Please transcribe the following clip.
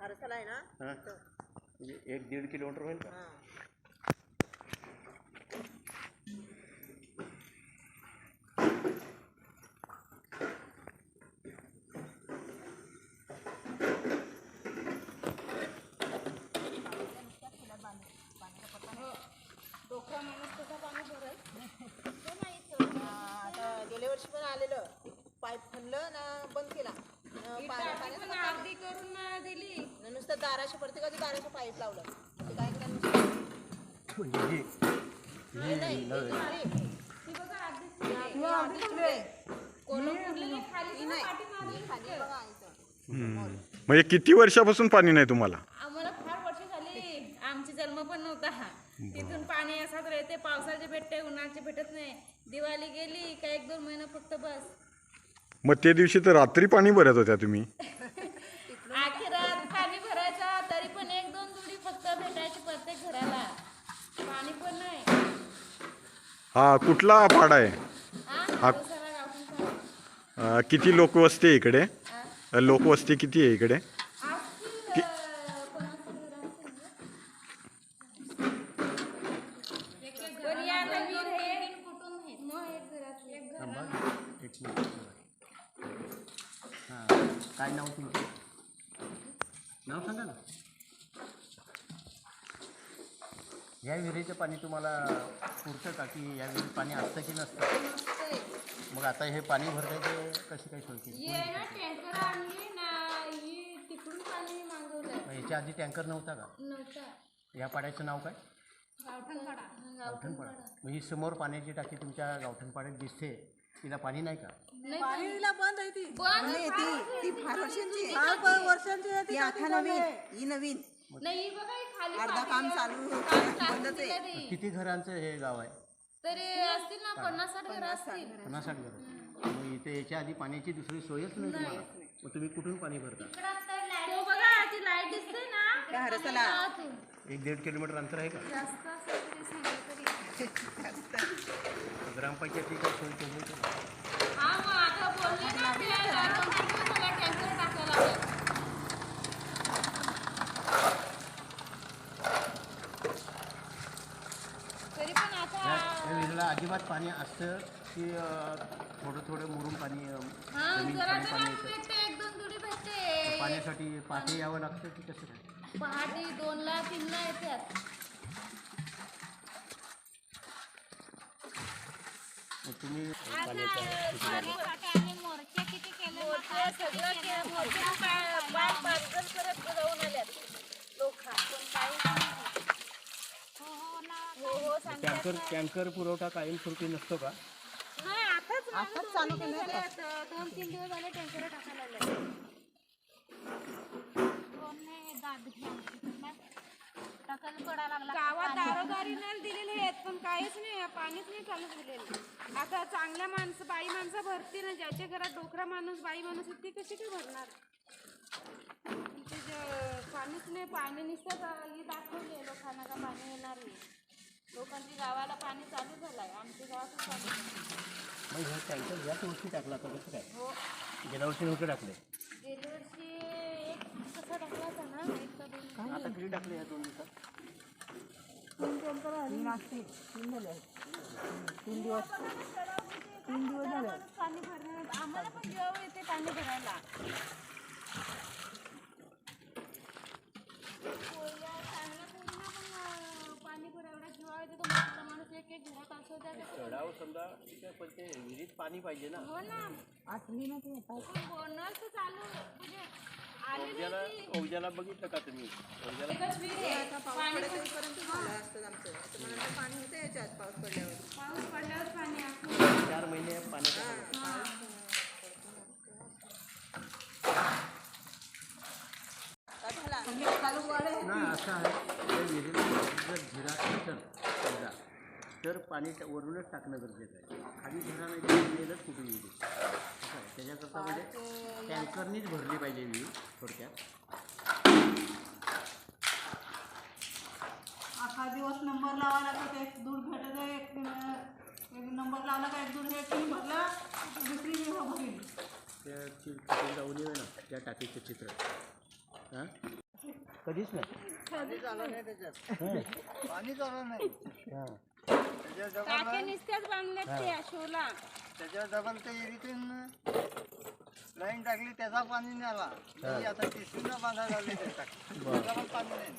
हरसाला आहे ना हां. म्हणजे एक दीड किलोमीटर होईल का? हा. आता गेल्या वर्षी पण आलेलं. पाईप खणलं ना बंद केला. अर्धी करून दिली. नुसतं दाराशी पाईप लावलं? ते काय म्हणजे किती वर्षापासून पाणी नाही तुम्हाला? आम्हाला फार वर्ष झाली. आमची जन्म पण नव्हता. हा तिथून पाणी असाच राहते. पावसाचे भेटते उन्हाळ्याचे भेटत नाही. दिवाळी गेली का एक दोन महिना फक्त बस. मग त्या दिवशी तर रात्री पाणी भरत होत्या तुम्ही. आखिरात पाणी भरायचा तरी पण एक दोन दुडी फक्त भेटायची प्रत्येक घराला. पाणी पण नाही. हा कुठला पाडा आहे? हा? हा. पाणी. अं, किती लोकवस्ती आहे इकडे? हा. लोकवस्ती किती आहे इकडे असतील, अं, पन्नास घरांचे म्हणजे. पण या नवीन हे मग एक घरातले. एक घरात. थांबा एक मिनिट हां काय नाव तुमचं? नाव सांगा ना. या विहिरीचं पाणी तुम्हाला पुरतं का? की या विहिरीत पाणी असतं की नसतं. मग आता हे पाणी भरतायचे कशी काय सोय केली? ये ना टँकर आणली ना ही तिकडून पाणी मागवलंय. मग याच्या आधी टँकर नव्हता का? नव्हता. या पाड्याचं नाव काय? गावठणपाडा. गावठणपाडा. ही समोर पाण्याची टाकी तुमच्या गावठणपाड्यात दिसते. तिला पाणी नाही का? पाणीला बंद आहे ती. बंद नाही, ती. ती फार वर्षांची आहे. फार प- वर्षांची. आहे ती ती आता नवीन. ही नवीन. नाही बघा ही खाली अर्धा पाणी काम. चालू बंदच आहे. किती घरांचं हे गाव आहे? तरी असतील ना पन्नास साठ घर असतील. पन्नास साठ घरं. मग इथे याच्या आधी पाण्याची दुसरी सोयच नाही तुम्हाला? मग तुम्ही कुठून पाणी भरता? तो बघा ती लाइट दिसते ना. त्या हरसाला आतून. एक दीड किलोमीटर अंतर आहे का? जास्त असेल तरी सांगा तरी. ग्रामपंचायती काय सोय केली आहे का? मग आता बोलले ना ते दोन तीन दिवस झाले टँकर टाकायला लागले. तरी पण आता या या विहिरीला अजिबात पाणी असतं की अं, थोडं थोडं मुरून पाणी अं, हा जमीन जरा पाणी जरा पाणी येतं भेटते एक दोन दुडी भेटते पाण्यासाठी पाठी यावं लागतं की कसं काय पहाटे दोनला तीनला येतात मग तुम्ही मोर्चे सगळं के- मोर्चे पा- पाच पाच जण करत जाऊन आल्यात लोका. पण काहीच नाही. हो हो टँकर टँकर पुरवठा कायमस्वरूपी नसतो का? आताच आताच चालू केलं दोन तीन दिवस झाले टँकर टाकायला लागले. गावात नळ दिलेले काहीच नाही पाणीच नाही चालू दिलेलं आता चांगल्या माणसं बाई माणसं भरतील ना ज्याच्या घरात डोकरा माणूस बाई माणूस आहे, ते कशी काय भरणार? पाणीच नाही पाणी नुसतं ही दाखवली लोकांना का पाणी येणार आहे लोकांची गावाला पाणी चालू झालंय आमच्या गावातच चालू ह्या टँकर याच वर्षी टाकला तर कसं काय? हो. गेल्या वर्षी नव्हते टाकले. गेल्या वर्षी एक कसा टाकला होता ना एक का दोन? आता किती टाकले या दोन दिवसात? तीन असतील तीन झाले तीन दिवस तीन दिवस झाले पाणी भरणार आम्हाला पण जेव्हा येते पाणी भरायला. चढाव समजा पण ते विहिरीत पाणी पाहिजे ना हो ना. आठवी ना ते. बोनस चालू. म्हणजे ओझ्याला बघितलं का तुम्ही? पर्यंत झालं असतं आमचं. आता मला तर पाणी होतं याच्यात पाऊस पडल्यावर. पाऊस पडल्यावर पाणी. चार महिने पाण्याचा झाला असं आहे. त्या विहिरीला जर झिरा असेल समजा तर पाणी त्या वरूनच टाकणं गरजेचं आहे. खाली झिरा नाही तर गेलंच कुठे विहिरी असं आहे. त्याच्याकरता म्हणजे टँकरनीच भरली पाहिजे विहीर थोडक्यात. अकरा दिवस नंबर लावा लागत एक दूध भेटत आहे, एक एक नंबर लावला का एक दूध हे तीन भरला दुसरी भरली त्या चित्र जाऊन येऊ ना त्या टाकीचं चित्र. हां? कधीच नाही. पाणी आलं नाही त्याच्यात. हं. पाणीच आलं नाही. हां. नुसत्याच बांधल्यात त्या शोला. त्याच्यावर डबल ते इरीतून लाईन टाकली त्याचा पाणी नाही आला. मी आता बांधायला लागले ते टाकी त्याचा पण नाही.